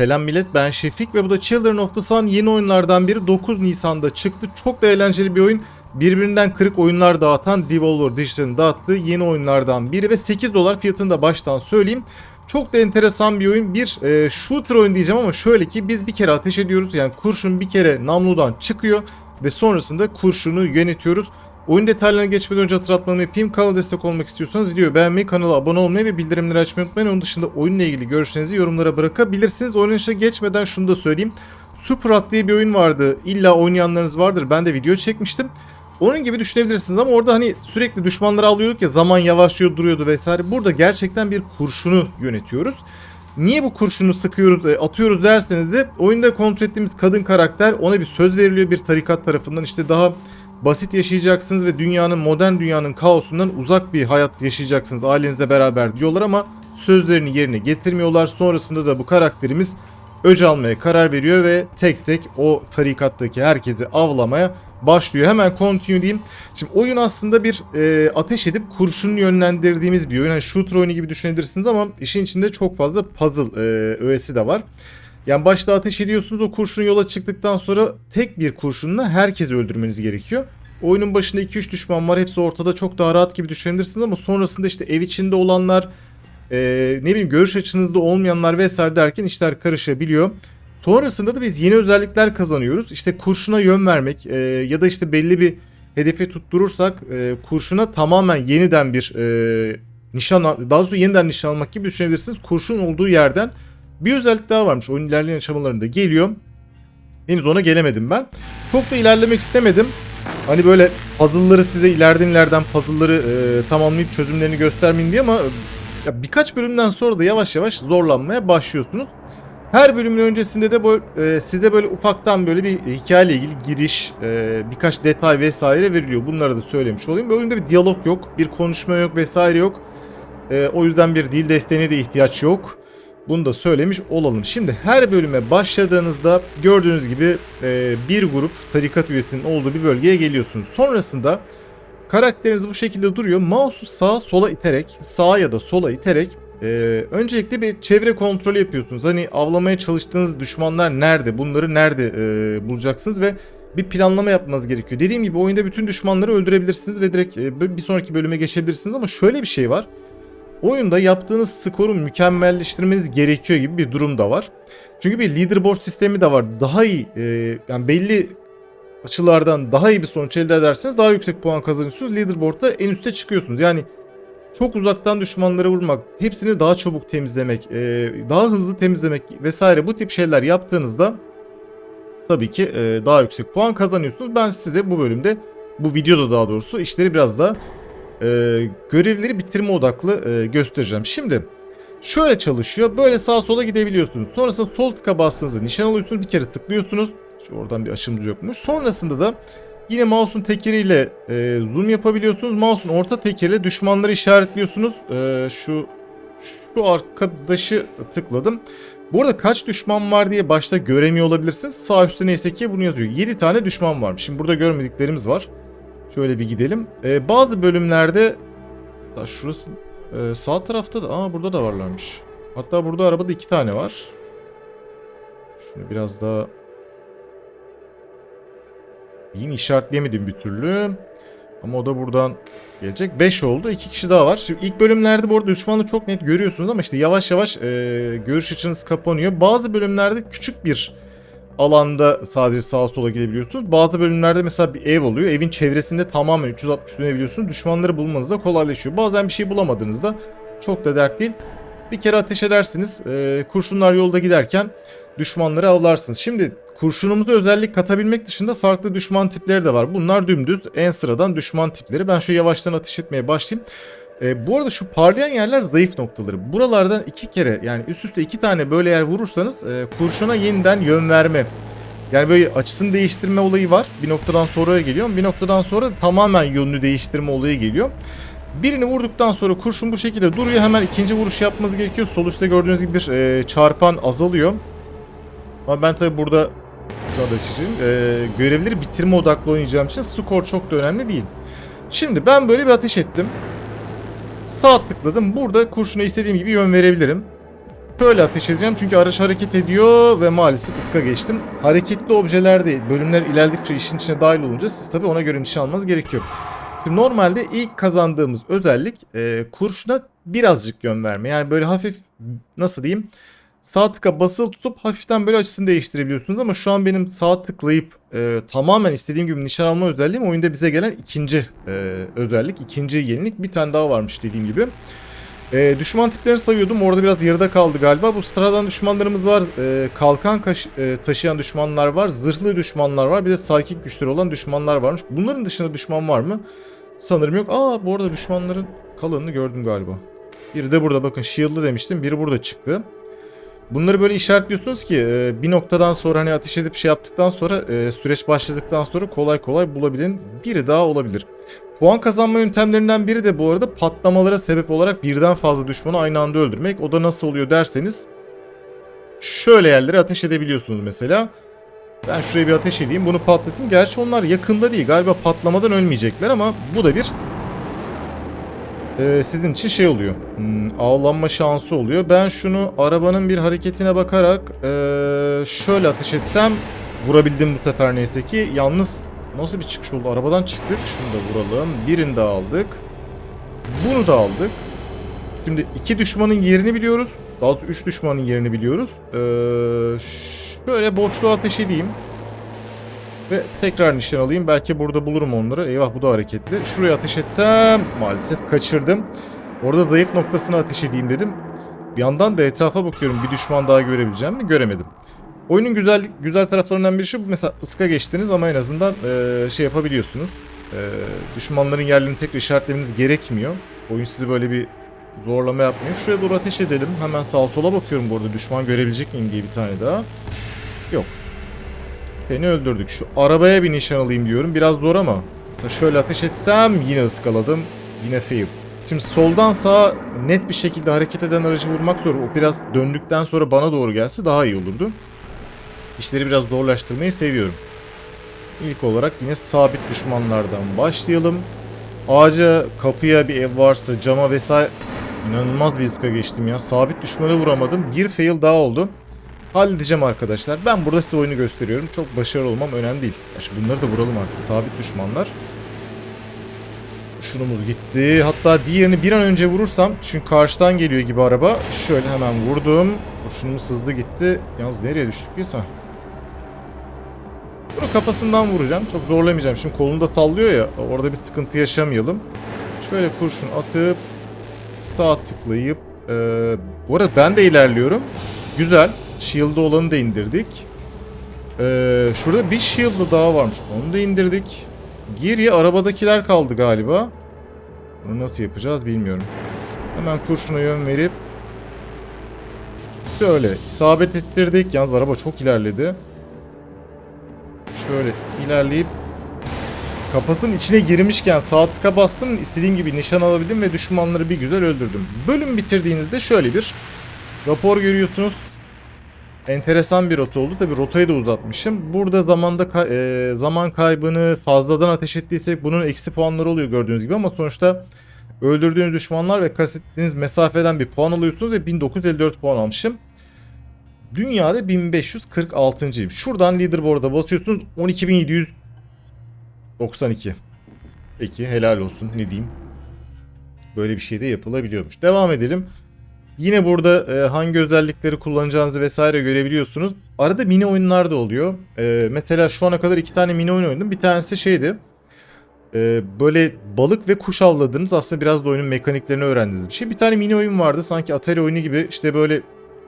Selam millet ben Şefik ve bu da Children of the Sun yeni oyunlardan biri 9 Nisan'da çıktı. Çok da eğlenceli bir oyun. Birbirinden kırık oyunlar dağıtan Devolver Digital'ın dağıttığı yeni oyunlardan biri ve 8 dolar fiyatını da baştan söyleyeyim. Çok da enteresan bir oyun. Bir e, shooter oyun diyeceğim ama şöyle ki biz bir kere ateş ediyoruz. Yani kurşun bir kere namludan çıkıyor ve sonrasında kurşunu yönetiyoruz. Oyun detaylarına geçmeden önce hatırlatmamı yapayım. Kanala destek olmak istiyorsanız videoyu beğenmeyi, kanala abone olmayı ve bildirimleri açmayı unutmayın. Onun dışında oyunla ilgili görüşlerinizi yorumlara bırakabilirsiniz. Oynanışa geçmeden şunu da söyleyeyim. Superhot diye bir oyun vardı. İlla oynayanlarınız vardır. Ben de video çekmiştim. Onun gibi düşünebilirsiniz ama orada hani sürekli düşmanları alıyorduk ya zaman yavaşlıyor duruyordu vesaire. Burada gerçekten bir kurşunu yönetiyoruz. Niye bu kurşunu sıkıyoruz, e, atıyoruz derseniz de oyunda kontrol ettiğimiz kadın karakter ona bir söz veriliyor bir tarikat tarafından. İşte daha basit yaşayacaksınız ve dünyanın modern dünyanın kaosundan uzak bir hayat yaşayacaksınız ailenizle beraber diyorlar ama sözlerini yerine getirmiyorlar. Sonrasında da bu karakterimiz öc almaya karar veriyor ve tek tek o tarikattaki herkesi avlamaya başlıyor. Hemen continue diyeyim. Şimdi oyun aslında bir e, ateş edip kurşun yönlendirdiğimiz bir oyun. Yani shooter oyunu gibi düşünebilirsiniz ama işin içinde çok fazla puzzle e, öğesi de var. Yani başta ateş ediyorsunuz o kurşun yola çıktıktan sonra tek bir kurşunla herkesi öldürmeniz gerekiyor. Oyunun başında 2-3 düşman var. Hepsi ortada çok daha rahat gibi düşünebilirsiniz ama sonrasında işte ev içinde olanlar, e, ne bileyim görüş açınızda olmayanlar vesaire derken işler karışabiliyor. Sonrasında da biz yeni özellikler kazanıyoruz. İşte kurşuna yön vermek e, ya da işte belli bir hedefe tutturursak e, kurşuna tamamen yeniden bir e, nişan, daha doğrusu yeniden nişan almak gibi düşünebilirsiniz. Kurşun olduğu yerden bir özellik daha varmış. Oyun ilerleyen aşamalarında geliyor. Henüz ona gelemedim ben. Çok da ilerlemek istemedim. Hani böyle puzzle'ları size ileriden ileriden puzzle'ları e, tamamlayıp çözümlerini göstermeyeyim diye ama e, ya birkaç bölümden sonra da yavaş yavaş zorlanmaya başlıyorsunuz. Her bölümün öncesinde de bu, e, size böyle ufaktan böyle bir hikayeyle ilgili giriş, e, birkaç detay vesaire veriliyor. Bunları da söylemiş olayım. Bu oyunda bir diyalog yok, bir konuşma yok vesaire yok. E, o yüzden bir dil desteğine de ihtiyaç yok. Bunu da söylemiş olalım. Şimdi her bölüme başladığınızda gördüğünüz gibi e, bir grup tarikat üyesinin olduğu bir bölgeye geliyorsunuz. Sonrasında karakteriniz bu şekilde duruyor. Mouse'u sağa sola iterek, sağa ya da sola iterek e, öncelikle bir çevre kontrolü yapıyorsunuz. Hani avlamaya çalıştığınız düşmanlar nerede? Bunları nerede e, bulacaksınız ve bir planlama yapmanız gerekiyor. Dediğim gibi oyunda bütün düşmanları öldürebilirsiniz ve direkt bir sonraki bölüme geçebilirsiniz ama şöyle bir şey var oyunda yaptığınız skoru mükemmelleştirmeniz gerekiyor gibi bir durum da var. Çünkü bir leaderboard sistemi de var. Daha iyi e, yani belli açılardan daha iyi bir sonuç elde ederseniz daha yüksek puan kazanıyorsunuz. Leaderboard'da en üste çıkıyorsunuz. Yani çok uzaktan düşmanlara vurmak, hepsini daha çabuk temizlemek, e, daha hızlı temizlemek vesaire bu tip şeyler yaptığınızda tabii ki e, daha yüksek puan kazanıyorsunuz. Ben size bu bölümde, bu videoda daha doğrusu işleri biraz daha e, görevleri bitirme odaklı e, göstereceğim. Şimdi şöyle çalışıyor. Böyle sağa sola gidebiliyorsunuz. Sonrasında sol tıka bastığınızda nişan alıyorsunuz. Bir kere tıklıyorsunuz. Şu oradan bir aşımız yokmuş. Sonrasında da yine mouse'un tekeriyle e, zoom yapabiliyorsunuz. Mouse'un orta tekeriyle düşmanları işaretliyorsunuz. E, şu şu arkadaşı tıkladım. Bu arada kaç düşman var diye başta göremiyor olabilirsiniz. Sağ üstte neyse ki bunu yazıyor. 7 tane düşman varmış. Şimdi burada görmediklerimiz var. Şöyle bir gidelim. Ee, bazı bölümlerde da şurası e, sağ tarafta da aa burada da varlarmış. Hatta burada arabada iki tane var. Şunu biraz daha yine işaretleyemedim bir türlü. Ama o da buradan gelecek. 5 oldu. 2 kişi daha var. Şimdi ilk bölümlerde bu arada düşmanı çok net görüyorsunuz ama işte yavaş yavaş e, görüş açınız kapanıyor. Bazı bölümlerde küçük bir alanda sadece sağa sola gidebiliyorsunuz. Bazı bölümlerde mesela bir ev oluyor. Evin çevresinde tamamen 360 dönebiliyorsunuz. Düşmanları bulmanız da kolaylaşıyor. Bazen bir şey bulamadığınızda çok da dert değil. Bir kere ateş edersiniz. Ee, kurşunlar yolda giderken düşmanları avlarsınız. Şimdi kurşunumuza özellik katabilmek dışında farklı düşman tipleri de var. Bunlar dümdüz en sıradan düşman tipleri. Ben şu yavaştan ateş etmeye başlayayım. E, bu arada şu parlayan yerler zayıf noktaları. Buralardan iki kere yani üst üste iki tane böyle yer vurursanız e, kurşuna yeniden yön verme. Yani böyle açısını değiştirme olayı var. Bir noktadan sonra geliyor. Bir noktadan sonra tamamen yönünü değiştirme olayı geliyor. Birini vurduktan sonra kurşun bu şekilde duruyor. Hemen ikinci vuruş yapmanız gerekiyor. Sol üstte gördüğünüz gibi bir e, çarpan azalıyor. Ama ben tabi burada şu anda çizeyim. E, görevleri bitirme odaklı oynayacağım için skor çok da önemli değil. Şimdi ben böyle bir ateş ettim. Sağ tıkladım. Burada kurşuna istediğim gibi yön verebilirim. Şöyle ateş edeceğim çünkü araç hareket ediyor ve maalesef ıska geçtim. Hareketli objeler değil. Bölümler ilerledikçe işin içine dahil olunca siz tabii ona göre nişan almanız gerekiyor. Şimdi normalde ilk kazandığımız özellik e, kurşuna birazcık yön verme. Yani böyle hafif nasıl diyeyim sağ tıka basılı tutup hafiften böyle açısını değiştirebiliyorsunuz ama şu an benim sağ tıklayıp e, tamamen istediğim gibi nişan alma özelliğim oyunda bize gelen ikinci e, özellik, ikinci yenilik bir tane daha varmış dediğim gibi. E, düşman tiplerini sayıyordum. Orada biraz yarıda kaldı galiba. Bu sıradan düşmanlarımız var. E, kalkan kaş- e, taşıyan düşmanlar var. Zırhlı düşmanlar var. Bir de psychic güçleri olan düşmanlar varmış. Bunların dışında düşman var mı? Sanırım yok. Aa bu arada düşmanların kalanını gördüm galiba. Biri de burada bakın shield'lı demiştim. Biri burada çıktı. Bunları böyle işaretliyorsunuz ki e, bir noktadan sonra hani ateş edip şey yaptıktan sonra e, süreç başladıktan sonra kolay kolay bulabilin. Biri daha olabilir. Puan kazanma yöntemlerinden biri de bu arada patlamalara sebep olarak birden fazla düşmanı aynı anda öldürmek. O da nasıl oluyor derseniz şöyle yerlere ateş edebiliyorsunuz mesela. Ben şuraya bir ateş edeyim bunu patlatayım. Gerçi onlar yakında değil galiba patlamadan ölmeyecekler ama bu da bir e, sizin için şey oluyor. Hmm, avlanma şansı oluyor. Ben şunu arabanın bir hareketine bakarak e, şöyle ateş etsem vurabildim bu sefer neyse ki. Yalnız nasıl bir çıkış oldu? Arabadan çıktık. Şunu da vuralım. Birini de aldık. Bunu da aldık. Şimdi iki düşmanın yerini biliyoruz. Daha üç düşmanın yerini biliyoruz. Ee, şöyle boşluğa ateş edeyim. Ve tekrar nişan alayım. Belki burada bulurum onları. Eyvah bu da hareketli. Şuraya ateş etsem maalesef kaçırdım. Orada zayıf noktasına ateş edeyim dedim. Bir yandan da etrafa bakıyorum. Bir düşman daha görebileceğim mi? Göremedim. Oyunun güzel güzel taraflarından biri şu. Mesela ıska geçtiniz ama en azından e, şey yapabiliyorsunuz. E, düşmanların yerlerini tekrar işaretlemeniz gerekmiyor. Oyun sizi böyle bir zorlama yapmıyor. Şuraya doğru ateş edelim. Hemen sağa sola bakıyorum bu arada. Düşman görebilecek miyim diye bir tane daha. Yok. Seni öldürdük. Şu arabaya bir nişan alayım diyorum. Biraz zor ama. Mesela şöyle ateş etsem yine ıskaladım. Yine fail. Şimdi soldan sağa net bir şekilde hareket eden aracı vurmak zor. O biraz döndükten sonra bana doğru gelse daha iyi olurdu. İşleri biraz zorlaştırmayı seviyorum. İlk olarak yine sabit düşmanlardan başlayalım. Ağaca, kapıya bir ev varsa, cama vesaire inanılmaz bir ıska geçtim ya. Sabit düşmanı vuramadım. Bir fail daha oldu. Halledeceğim arkadaşlar. Ben burada size oyunu gösteriyorum. Çok başarılı olmam önemli değil. Şimdi bunları da vuralım artık. Sabit düşmanlar. Şunumuz gitti. Hatta diğerini bir an önce vurursam çünkü karşıdan geliyor gibi araba. Şöyle hemen vurdum. Kurşunumuz hızlı gitti. Yalnız nereye düştük biz ha? Bunu kafasından vuracağım. Çok zorlamayacağım. Şimdi kolunu da sallıyor ya. Orada bir sıkıntı yaşamayalım. Şöyle kurşun atıp sağ tıklayıp e, bu arada ben de ilerliyorum. Güzel. Shield'lı olanı da indirdik. Ee, şurada bir shield'lı daha varmış. Onu da indirdik. Geriye arabadakiler kaldı galiba. Bunu nasıl yapacağız bilmiyorum. Hemen kurşuna yön verip şöyle isabet ettirdik. Yalnız araba çok ilerledi. Şöyle ilerleyip kafasının içine girmişken sağ tıka bastım. istediğim gibi nişan alabildim ve düşmanları bir güzel öldürdüm. Bölüm bitirdiğinizde şöyle bir rapor görüyorsunuz. Enteresan bir rota oldu. Tabi rotayı da uzatmışım. Burada zamanda ka- e, zaman kaybını fazladan ateş ettiysek bunun eksi puanları oluyor gördüğünüz gibi ama sonuçta öldürdüğünüz düşmanlar ve kat ettiğiniz mesafeden bir puan alıyorsunuz ve 1954 puan almışım. Dünyada 1546.yim. Şuradan leaderboard'a basıyorsunuz 12.792. Peki helal olsun ne diyeyim. Böyle bir şey de yapılabiliyormuş. Devam edelim. Yine burada e, hangi özellikleri kullanacağınızı vesaire görebiliyorsunuz. Arada mini oyunlar da oluyor. E, mesela şu ana kadar iki tane mini oyun oynadım. Bir tanesi şeydi. E, böyle balık ve kuş avladınız. Aslında biraz da oyunun mekaniklerini öğrendiğiniz bir şey. Bir tane mini oyun vardı. Sanki Atari oyunu gibi işte böyle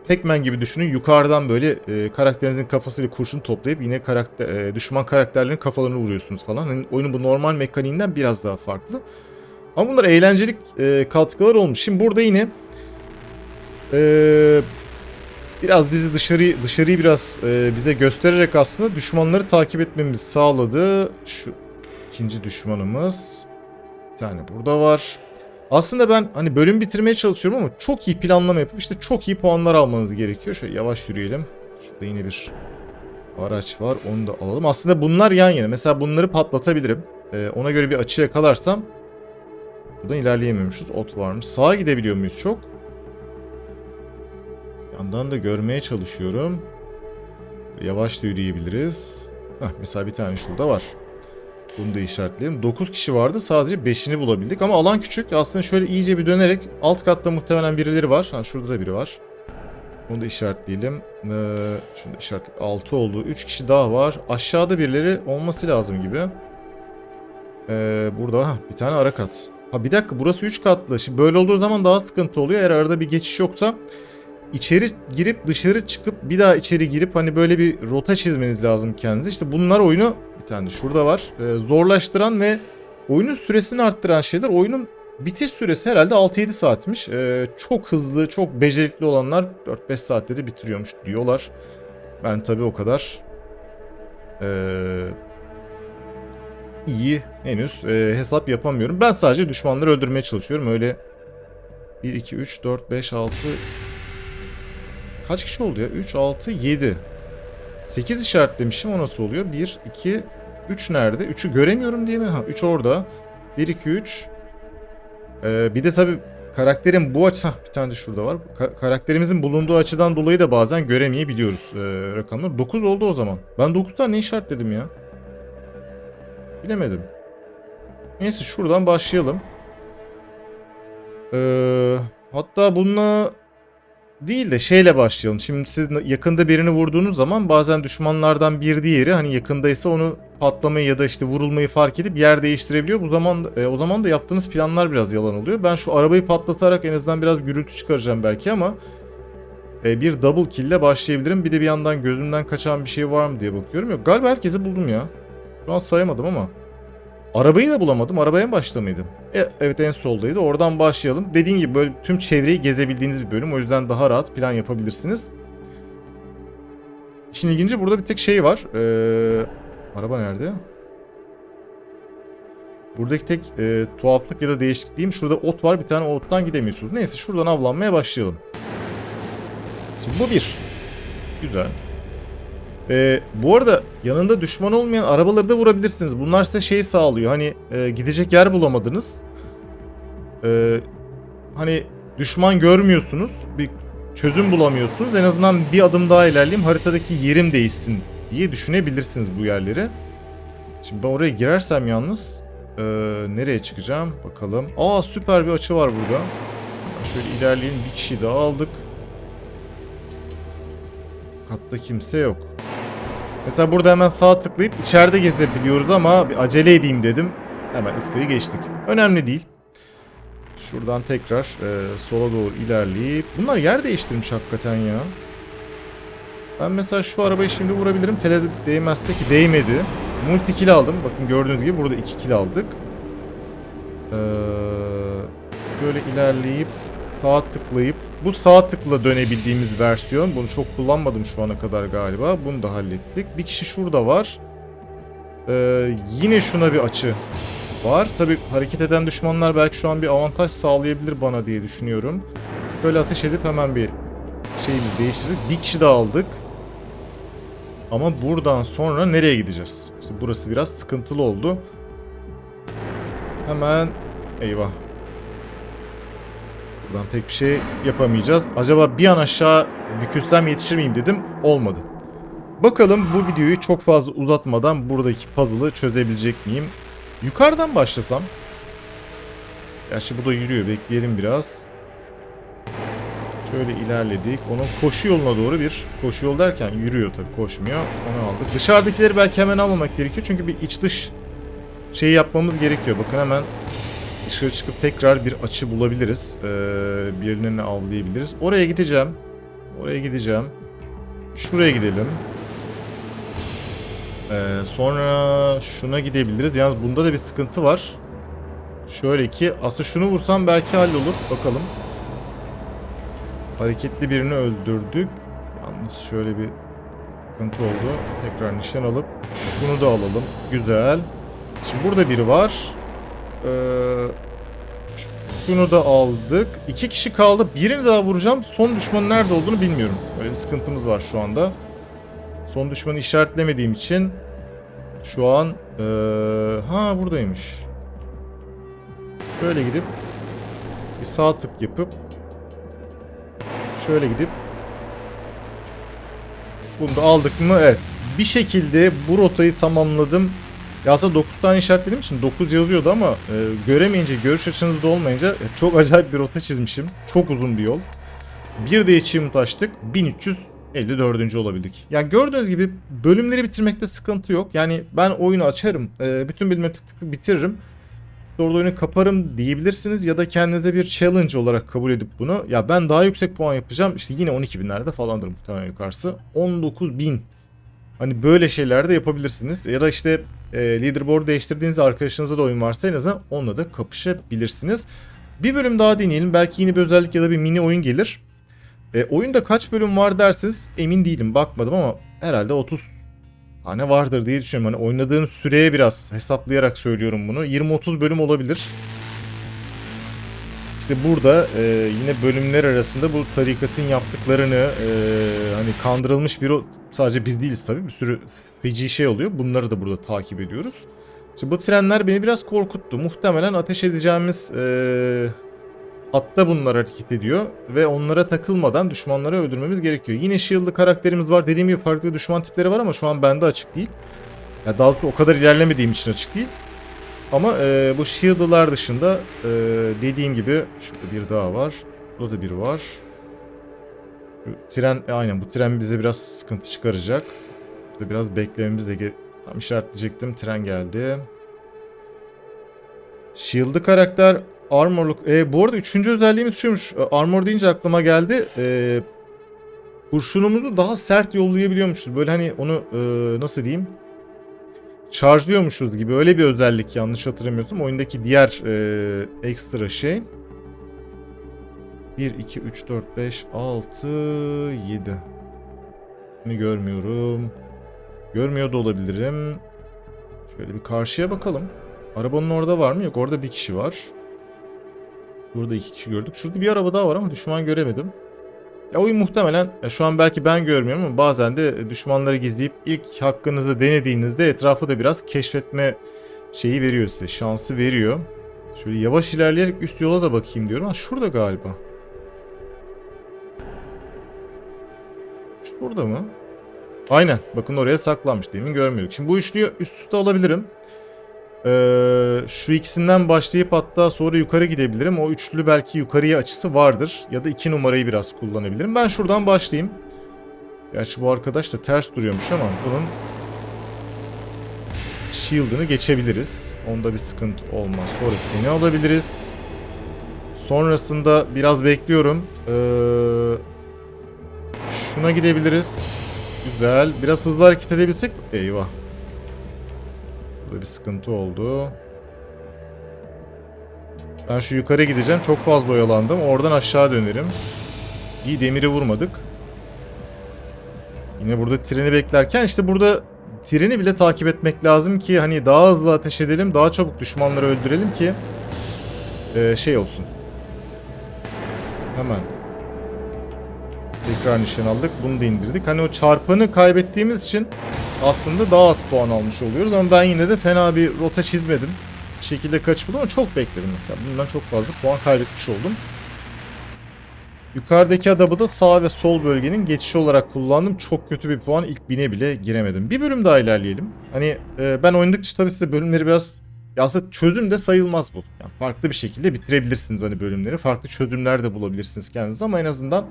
Pac-Man gibi düşünün. Yukarıdan böyle e, karakterinizin kafasıyla kurşun toplayıp yine karakter, e, düşman karakterlerin kafalarını vuruyorsunuz falan. Yani oyunun bu normal mekaniğinden biraz daha farklı. Ama bunlar eğlenceli e, katkılar olmuş. Şimdi burada yine ee, biraz bizi dışarı dışarıyı biraz e, bize göstererek aslında düşmanları takip etmemizi sağladı. Şu ikinci düşmanımız. Bir tane burada var. Aslında ben hani bölüm bitirmeye çalışıyorum ama çok iyi planlama yapıp işte çok iyi puanlar almanız gerekiyor. Şöyle yavaş yürüyelim. Şurada yine bir araç var. Onu da alalım. Aslında bunlar yan yana. Mesela bunları patlatabilirim. Ee, ona göre bir açı yakalarsam buradan ilerleyemiyormuşuz. Ot varmış. Sağa gidebiliyor muyuz çok? Yandan da görmeye çalışıyorum. Yavaş da yürüyebiliriz. Heh, mesela bir tane şurada var. Bunu da işaretleyelim. 9 kişi vardı. Sadece 5'ini bulabildik. Ama alan küçük. Aslında şöyle iyice bir dönerek alt katta muhtemelen birileri var. Ha, şurada da biri var. Bunu da işaretleyelim. Ee, şunu da işaret 6 oldu. 3 kişi daha var. Aşağıda birileri olması lazım gibi. Ee, burada ha, bir tane ara kat. Ha bir dakika burası 3 katlı. Şimdi böyle olduğu zaman daha sıkıntı oluyor. Eğer arada bir geçiş yoksa içeri girip dışarı çıkıp bir daha içeri girip hani böyle bir rota çizmeniz lazım kendinize. İşte bunlar oyunu bir tane şurada var. Ee, zorlaştıran ve oyunun süresini arttıran şeyler. Oyunun bitiş süresi herhalde 6-7 saatmiş. Ee, çok hızlı, çok becerikli olanlar 4-5 saatte de bitiriyormuş diyorlar. Ben tabii o kadar ee, iyi henüz hesap yapamıyorum. Ben sadece düşmanları öldürmeye çalışıyorum. Öyle 1, 2, 3, 4, 5, 6 Kaç kişi oldu ya? 3, 6, 7 8 işaretlemişim. O nasıl oluyor? 1, 2, 3 nerede? 3'ü göremiyorum diye mi? Ha 3 orada. 1, 2, 3 ee, bir de tabii karakterin bu açı... Hah, bir tane de şurada var. Ka- karakterimizin bulunduğu açıdan dolayı da bazen göremeyebiliyoruz e, rakamları. 9 oldu o zaman. Ben 9 tane ne işaretledim ya? Bilemedim. Neyse şuradan başlayalım. Ee, hatta bununla değil de şeyle başlayalım. Şimdi siz yakında birini vurduğunuz zaman bazen düşmanlardan bir diğeri hani yakındaysa onu patlamayı ya da işte vurulmayı fark edip yer değiştirebiliyor. Bu zaman e, o zaman da yaptığınız planlar biraz yalan oluyor. Ben şu arabayı patlatarak en azından biraz gürültü çıkaracağım belki ama e, bir double kill ile başlayabilirim. Bir de bir yandan gözümden kaçan bir şey var mı diye bakıyorum. Yok galiba herkesi buldum ya. Şu an sayamadım ama. Arabayı da bulamadım. Araba en başta mıydı? E, evet en soldaydı. Oradan başlayalım. Dediğim gibi böyle tüm çevreyi gezebildiğiniz bir bölüm. O yüzden daha rahat plan yapabilirsiniz. İşin ilginci burada bir tek şey var. Ee, araba nerede? Buradaki tek e, tuhaflık ya da değişiklik diyeyim. Şurada ot var. Bir tane ottan gidemiyorsunuz. Neyse şuradan avlanmaya başlayalım. Şimdi bu bir. Güzel. Ee, bu arada yanında düşman olmayan arabaları da vurabilirsiniz. Bunlar size şey sağlıyor. Hani e, gidecek yer bulamadınız. Ee, hani düşman görmüyorsunuz. Bir çözüm bulamıyorsunuz. En azından bir adım daha ilerleyeyim. Haritadaki yerim değişsin diye düşünebilirsiniz bu yerleri. Şimdi ben oraya girersem yalnız e, nereye çıkacağım? Bakalım. Aa süper bir açı var burada. Şöyle ilerleyelim. Bir kişi daha aldık. Katta kimse yok. Mesela burada hemen sağ tıklayıp içeride gezebiliyoruz ama bir acele edeyim dedim. Hemen ıskayı geçtik. Önemli değil. Şuradan tekrar e, sola doğru ilerleyip... Bunlar yer değiştirmiş hakikaten ya. Ben mesela şu arabayı şimdi vurabilirim. Tele değmezse ki değmedi. Multi kill aldım. Bakın gördüğünüz gibi burada 2 kill aldık. Ee, böyle ilerleyip sağ tıklayıp bu sağ tıkla dönebildiğimiz versiyon. Bunu çok kullanmadım şu ana kadar galiba. Bunu da hallettik. Bir kişi şurada var. Ee, yine şuna bir açı var. Tabi hareket eden düşmanlar belki şu an bir avantaj sağlayabilir bana diye düşünüyorum. Böyle ateş edip hemen bir şeyimizi değiştirdik. Bir kişi daha aldık. Ama buradan sonra nereye gideceğiz? İşte burası biraz sıkıntılı oldu. Hemen eyvah Buradan pek bir şey yapamayacağız. Acaba bir an aşağı bükülsem yetişir miyim dedim. Olmadı. Bakalım bu videoyu çok fazla uzatmadan buradaki puzzle'ı çözebilecek miyim? Yukarıdan başlasam. Gerçi bu da yürüyor. Bekleyelim biraz. Şöyle ilerledik. Onun koşu yoluna doğru bir koşu yol derken yürüyor tabii koşmuyor. Onu aldık. Dışarıdakileri belki hemen almamak gerekiyor. Çünkü bir iç dış şey yapmamız gerekiyor. Bakın hemen dışarı çıkıp tekrar bir açı bulabiliriz. Ee, birilerini avlayabiliriz. Oraya gideceğim. Oraya gideceğim. Şuraya gidelim. Ee, sonra şuna gidebiliriz. Yalnız bunda da bir sıkıntı var. Şöyle ki aslında şunu vursam belki hallolur. Bakalım. Hareketli birini öldürdük. Yalnız şöyle bir sıkıntı oldu. Tekrar nişan alıp şunu da alalım. Güzel. Şimdi burada biri var. Ee, şunu da aldık. İki kişi kaldı. Birini daha vuracağım. Son düşmanın nerede olduğunu bilmiyorum. Böyle bir sıkıntımız var şu anda. Son düşmanı işaretlemediğim için şu an ee, ha buradaymış. Şöyle gidip bir sağ tık yapıp şöyle gidip Bunu da aldık mı? Evet. Bir şekilde bu rotayı tamamladım. Ya aslında 9 tane işaretlediğim için 9 yazıyordu ama e, göremeyince, görüş açınızda olmayınca e, çok acayip bir rota çizmişim. Çok uzun bir yol. Bir de achievement açtık. 1354. olabildik. Yani gördüğünüz gibi bölümleri bitirmekte sıkıntı yok. Yani ben oyunu açarım. e, bütün bölümleri tık tık bitiririm. Sonra da oyunu kaparım diyebilirsiniz ya da kendinize bir challenge olarak kabul edip bunu ya ben daha yüksek puan yapacağım işte yine 12 binlerde falandır muhtemelen yukarısı 19 bin hani böyle şeyler de yapabilirsiniz ya da işte e, leaderboard değiştirdiğiniz arkadaşınızda da oyun varsa en azından onunla da kapışabilirsiniz. Bir bölüm daha deneyelim belki yeni bir özellik ya da bir mini oyun gelir. E, oyunda kaç bölüm var dersiniz emin değilim bakmadım ama herhalde 30 tane vardır diye düşünüyorum. Hani oynadığım süreye biraz hesaplayarak söylüyorum bunu. 20-30 bölüm olabilir. İşte burada e, yine bölümler arasında bu tarikatın yaptıklarını e, hani kandırılmış bir o sadece biz değiliz tabii bir sürü feci şey oluyor. Bunları da burada takip ediyoruz. İşte bu trenler beni biraz korkuttu. Muhtemelen ateş edeceğimiz e, hatta bunlar hareket ediyor ve onlara takılmadan düşmanları öldürmemiz gerekiyor. Yine Shield'lı karakterimiz var. Dediğim gibi farklı düşman tipleri var ama şu an bende açık değil. Ya daha doğrusu o kadar ilerlemediğim için açık değil. Ama e, bu Shield'lılar dışında e, dediğim gibi şurada bir daha var. Burada da bir var. Şu tren e, aynen bu tren bize biraz sıkıntı çıkaracak. Burada biraz beklememiz de ge- tam işaretleyecektim. Tren geldi. Shield'lı karakter Armorluk. E, bu arada üçüncü özelliğimiz şuymuş. E, Armor deyince aklıma geldi. E, kurşunumuzu daha sert yollayabiliyormuşuz. Böyle hani onu e, nasıl diyeyim? Şarjlıyormuşuz gibi. Öyle bir özellik yanlış hatırlamıyorsam. Oyundaki diğer e, ekstra şey. 1, 2, 3, 4, 5, 6, 7. Bunu görmüyorum. Görmüyor da olabilirim. Şöyle bir karşıya bakalım. Arabanın orada var mı? Yok orada bir kişi var. Burada iki kişi gördük. Şurada bir araba daha var ama düşman göremedim. Ya oyun muhtemelen ya şu an belki ben görmüyorum ama bazen de düşmanları gizleyip ilk hakkınızda denediğinizde etrafı da biraz keşfetme şeyi veriyor size. Şansı veriyor. Şöyle yavaş ilerleyerek üst yola da bakayım diyorum. Ha şurada galiba. Şurada mı? Aynen. Bakın oraya saklanmış. Demin görmüyorduk. Şimdi bu üçlüyü üst üste alabilirim. Ee, şu ikisinden başlayıp hatta sonra yukarı gidebilirim. O üçlü belki yukarıya açısı vardır. Ya da iki numarayı biraz kullanabilirim. Ben şuradan başlayayım. Gerçi bu arkadaş da ters duruyormuş ama bunun shield'ını geçebiliriz. Onda bir sıkıntı olmaz. Sonra seni alabiliriz. Sonrasında biraz bekliyorum. Ee, şuna gidebiliriz. Güzel. Biraz hızlı hareket edebilsek. Eyvah. Burada bir sıkıntı oldu. Ben şu yukarı gideceğim. Çok fazla oyalandım. Oradan aşağı dönerim. İyi demiri vurmadık. Yine burada treni beklerken işte burada treni bile takip etmek lazım ki hani daha hızlı ateş edelim. Daha çabuk düşmanları öldürelim ki e, şey olsun. Hemen. Tekrar nişan aldık. Bunu da indirdik. Hani o çarpanı kaybettiğimiz için aslında daha az puan almış oluyoruz ama ben yine de fena bir rota çizmedim. Bir şekilde kaçmadım ama çok bekledim mesela. Bundan çok fazla puan kaybetmiş oldum. Yukarıdaki adabı da sağ ve sol bölgenin geçişi olarak kullandım. Çok kötü bir puan. ilk bine bile giremedim. Bir bölüm daha ilerleyelim. Hani e, ben oynadıkça tabii size bölümleri biraz ya aslında çözüm de sayılmaz bu. Yani farklı bir şekilde bitirebilirsiniz hani bölümleri. Farklı çözümler de bulabilirsiniz kendinize ama en azından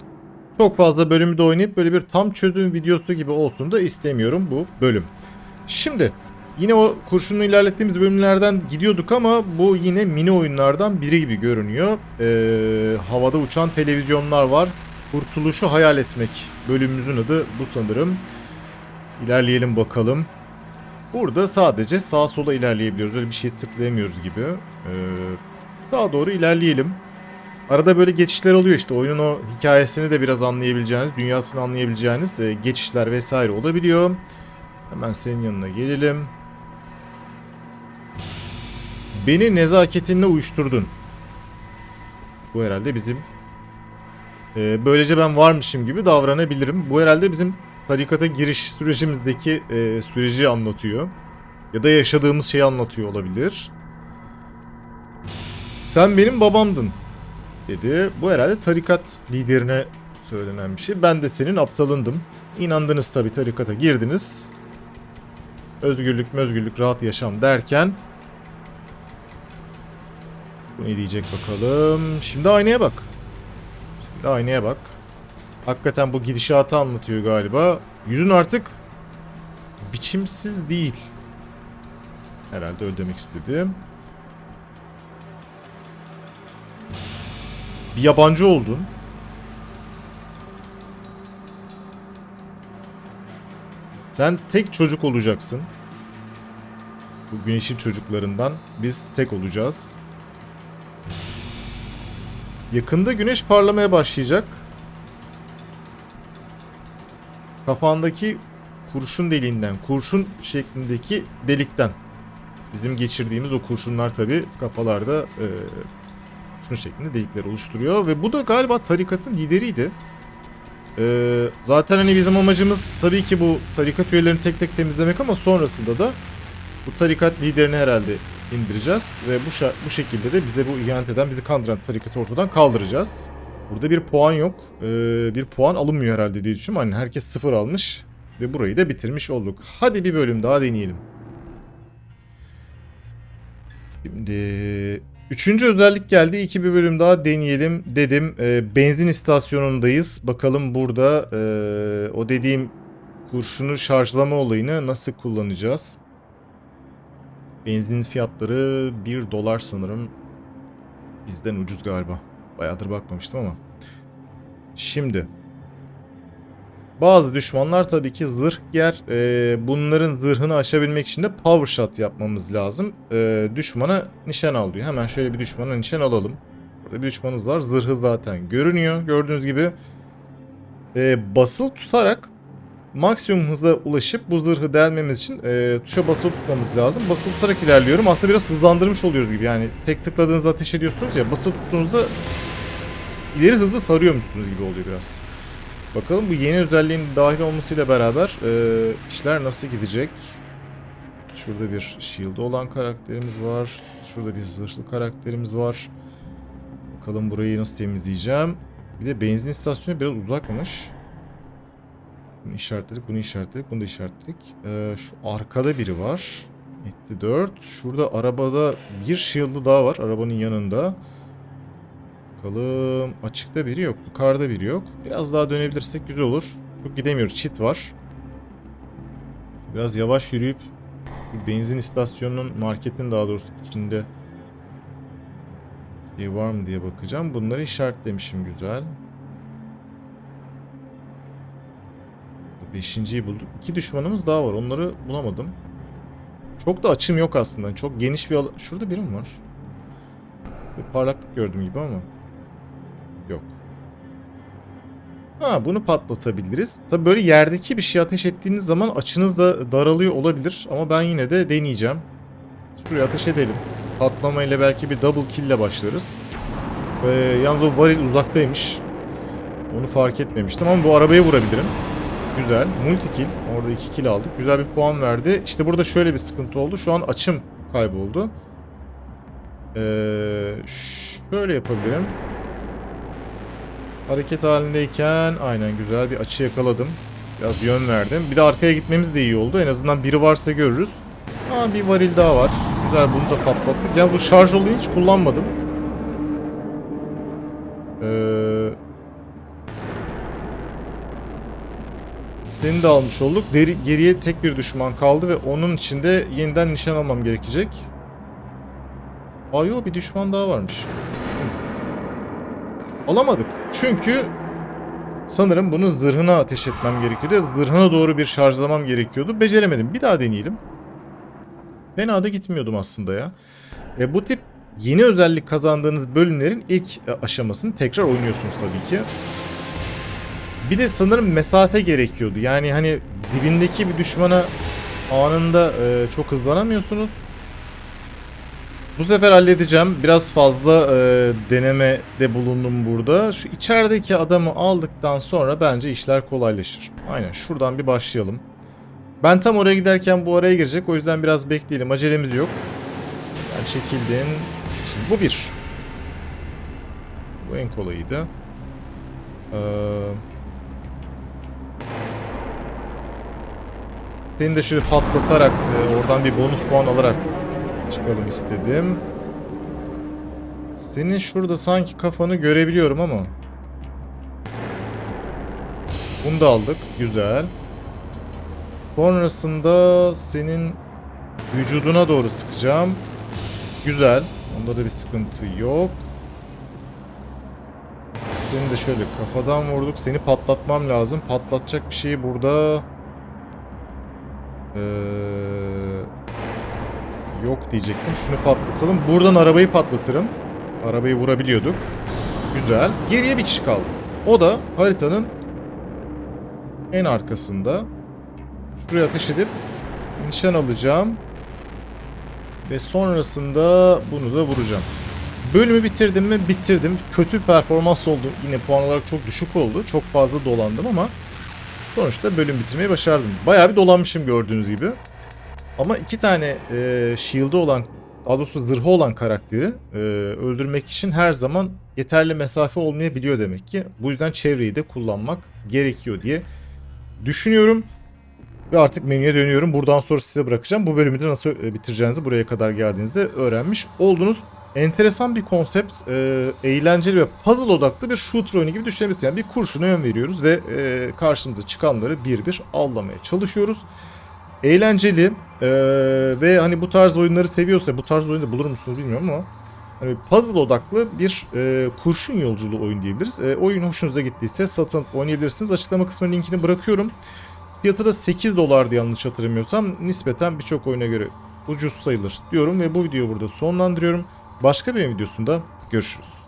çok fazla bölümü de oynayıp böyle bir tam çözüm videosu gibi olsun da istemiyorum bu bölüm. Şimdi yine o kurşunlu ilerlettiğimiz bölümlerden gidiyorduk ama bu yine mini oyunlardan biri gibi görünüyor. Ee, havada uçan televizyonlar var. Kurtuluşu hayal etmek bölümümüzün adı bu sanırım. İlerleyelim bakalım. Burada sadece sağa sola ilerleyebiliyoruz. Öyle bir şey tıklayamıyoruz gibi. Ee, sağa doğru ilerleyelim. Arada böyle geçişler oluyor işte oyunun o hikayesini de biraz anlayabileceğiniz, dünyasını anlayabileceğiniz e, geçişler vesaire olabiliyor. Hemen senin yanına gelelim. Beni nezaketinle uyuşturdun. Bu herhalde bizim. E, böylece ben varmışım gibi davranabilirim. Bu herhalde bizim tarikata giriş sürecimizdeki e, süreci anlatıyor. Ya da yaşadığımız şeyi anlatıyor olabilir. Sen benim babamdın dedi. Bu herhalde tarikat liderine söylenen bir şey. Ben de senin aptalındım. inandınız tabii tarikata girdiniz. Özgürlük özgürlük rahat yaşam derken bu ne diyecek bakalım. Şimdi aynaya bak. Şimdi aynaya bak. Hakikaten bu gidişatı anlatıyor galiba. Yüzün artık biçimsiz değil. Herhalde öyle demek istedim. Bir yabancı oldun. Sen tek çocuk olacaksın. Bu güneşin çocuklarından biz tek olacağız. Yakında güneş parlamaya başlayacak. Kafandaki kurşun deliğinden, kurşun şeklindeki delikten. Bizim geçirdiğimiz o kurşunlar tabi kafalarda e, kurşun şeklinde delikler oluşturuyor. Ve bu da galiba tarikatın lideriydi. E, zaten hani bizim amacımız tabii ki bu tarikat üyelerini tek tek temizlemek ama sonrasında da bu tarikat liderini herhalde indireceğiz. Ve bu, bu şekilde de bize bu ihanet eden, bizi kandıran tarikatı ortadan kaldıracağız. Burada bir puan yok. E, bir puan alınmıyor herhalde diye düşünüyorum. Hani herkes sıfır almış. Ve burayı da bitirmiş olduk. Hadi bir bölüm daha deneyelim. Şimdi üçüncü özellik geldi. İki bir bölüm daha deneyelim dedim. Ee, benzin istasyonundayız. Bakalım burada e, o dediğim kurşunu şarjlama olayını nasıl kullanacağız? Benzin fiyatları 1 dolar sanırım. Bizden ucuz galiba. Bayağıdır bakmamıştım ama. Şimdi bazı düşmanlar tabii ki zırh yer. Ee, bunların zırhını aşabilmek için de power shot yapmamız lazım. Ee, düşmana nişan al diyor. Hemen şöyle bir düşmana nişan alalım. Burada bir düşmanımız var. Zırhı zaten görünüyor. Gördüğünüz gibi ee, basılı tutarak maksimum hıza ulaşıp bu zırhı delmemiz için ee, tuşa basılı tutmamız lazım. Basılı tutarak ilerliyorum. Aslında biraz hızlandırmış oluyoruz gibi. Yani tek tıkladığınızda ateş ediyorsunuz ya. Basılı tuttuğunuzda ileri hızlı sarıyormuşsunuz gibi oluyor biraz. Bakalım bu yeni özelliğin dahil olmasıyla beraber e, işler nasıl gidecek? Şurada bir shield olan karakterimiz var. Şurada bir zırhlı karakterimiz var. Bakalım burayı nasıl temizleyeceğim. Bir de benzin istasyonu biraz uzakmış. Bunu işaretledik, bunu işaretledik, bunu da işaretledik. E, şu arkada biri var. Etti 4. Şurada arabada bir shield'lı daha var arabanın yanında. Bakalım. Açıkta biri yok. Yukarıda biri yok. Biraz daha dönebilirsek güzel olur. Çok gidemiyoruz. Çit var. Biraz yavaş yürüyüp benzin istasyonunun marketin daha doğrusu içinde şey var mı diye bakacağım. Bunları işaretlemişim güzel. Beşinciyi bulduk. İki düşmanımız daha var. Onları bulamadım. Çok da açım yok aslında. Çok geniş bir alan. Şurada biri mi var? Bir parlaklık gördüm gibi ama. Yok. Ha bunu patlatabiliriz. Tabi böyle yerdeki bir şey ateş ettiğiniz zaman açınız da daralıyor olabilir. Ama ben yine de deneyeceğim. Şuraya ateş edelim. Patlamayla belki bir double kill ile başlarız. Ee, yalnız o varil uzaktaymış. Onu fark etmemiştim ama bu arabaya vurabilirim. Güzel. Multi kill. Orada 2 kill aldık. Güzel bir puan verdi. İşte burada şöyle bir sıkıntı oldu. Şu an açım kayboldu. Ee, şöyle yapabilirim. Hareket halindeyken aynen güzel bir açı yakaladım. Biraz yön verdim. Bir de arkaya gitmemiz de iyi oldu. En azından biri varsa görürüz. Aa bir varil daha var. Güzel bunu da patlattık. Yalnız bu şarj olayı hiç kullanmadım. Ee, seni de almış olduk. Deri, geriye tek bir düşman kaldı ve onun içinde yeniden nişan almam gerekecek. Aa yo bir düşman daha varmış. Alamadık. Çünkü sanırım bunun zırhına ateş etmem gerekiyordu. Zırhına doğru bir şarjlamam gerekiyordu. Beceremedim. Bir daha deneyelim. Fena da gitmiyordum aslında ya. E, bu tip yeni özellik kazandığınız bölümlerin ilk e, aşamasını tekrar oynuyorsunuz tabii ki. Bir de sanırım mesafe gerekiyordu. Yani hani dibindeki bir düşmana anında e, çok hızlanamıyorsunuz. Bu sefer halledeceğim. Biraz fazla e, denemede bulundum burada. Şu içerideki adamı aldıktan sonra bence işler kolaylaşır. Aynen şuradan bir başlayalım. Ben tam oraya giderken bu araya girecek. O yüzden biraz bekleyelim. Acelemiz yok. Sen çekildin. Şimdi bu bir. Bu en kolayıydı. Ee, Seni de şöyle patlatarak e, oradan bir bonus puan alarak çıkalım istedim. Senin şurada sanki kafanı görebiliyorum ama. Bunu da aldık. Güzel. Sonrasında senin vücuduna doğru sıkacağım. Güzel. Onda da bir sıkıntı yok. Seni de şöyle kafadan vurduk. Seni patlatmam lazım. Patlatacak bir şeyi burada... Ee, yok diyecektim. Şunu patlatalım. Buradan arabayı patlatırım. Arabayı vurabiliyorduk. Güzel. Geriye bir kişi kaldı. O da haritanın en arkasında. Şuraya ateş edip nişan alacağım. Ve sonrasında bunu da vuracağım. Bölümü bitirdim mi? Bitirdim. Kötü performans oldu. Yine puan olarak çok düşük oldu. Çok fazla dolandım ama sonuçta bölüm bitirmeyi başardım. Bayağı bir dolanmışım gördüğünüz gibi. Ama iki tane e, shield'ı olan, daha doğrusu zırhı olan karakteri e, öldürmek için her zaman yeterli mesafe olmayabiliyor demek ki. Bu yüzden çevreyi de kullanmak gerekiyor diye düşünüyorum. Ve artık menüye dönüyorum. Buradan sonra size bırakacağım. Bu bölümü de nasıl e, bitireceğinizi buraya kadar geldiğinizde öğrenmiş oldunuz. Enteresan bir konsept, e, eğlenceli ve puzzle odaklı bir shooter oyunu gibi düşünebilirsiniz. Yani bir kurşuna yön veriyoruz ve e, karşımıza çıkanları bir bir avlamaya çalışıyoruz. Eğlenceli e, ve hani bu tarz oyunları seviyorsa, bu tarz oyunu da bulur musunuz bilmiyorum ama hani puzzle odaklı bir e, kurşun yolculuğu oyun diyebiliriz. E, oyun hoşunuza gittiyse satın oynayabilirsiniz. Açıklama kısmına linkini bırakıyorum. Fiyatı da 8 dolardı yanlış hatırlamıyorsam. Nispeten birçok oyuna göre ucuz sayılır diyorum ve bu videoyu burada sonlandırıyorum. Başka bir videosunda görüşürüz.